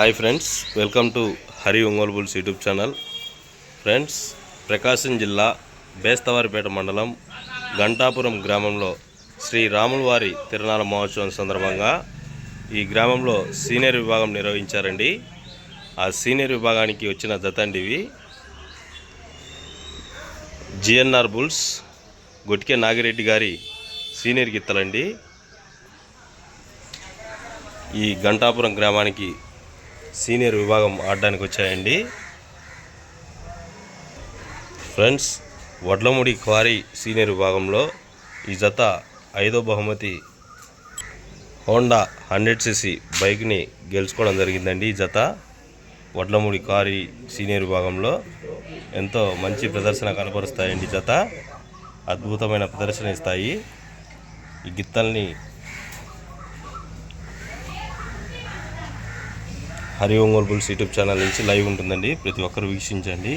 Hi friends welcome to Hari Ongole bulls YouTube channel. Friends Prakasam జిల్లా బేస్తవారిపేట మండలం గంటాపురం గ్రామంలో శ్రీ రాముల వారి తిరునాళ మహోత్సవం సందర్భంగా ఈ గ్రామంలో సీనియర్ విభాగం నిర్వహించారండి. ఆ సీనియర్ విభాగానికి వచ్చిన జతండివి జిఎన్ఆర్ బుల్స్ గొట్టికే నాగిరెడ్డి గారి సీనియర్ గిత్తలండి. ఈ గంటాపురం గ్రామానికి సీనియర్ విభాగం ఆడడానికి వచ్చాయండి. ఫ్రెండ్స్ వడ్లముడి క్వారీ సీనియర్ విభాగంలో ఈ జత ఐదో బహుమతి హోండా హండ్రెడ్ సిసి బైక్ని గెలుచుకోవడం జరిగిందండి ఈ జత. వడ్లముడి క్వారీ సీనియర్ విభాగంలో ఎంతో మంచి ప్రదర్శన కనపరుస్తాయండి జత. అద్భుతమైన ప్రదర్శన ఇస్తాయి. ఈ గిత్తల్ని Hari Ongole bulls YouTube channel నుంచి లైవ్ ఉంటుందండి. ప్రతి ఒక్కరు వీక్షించండి.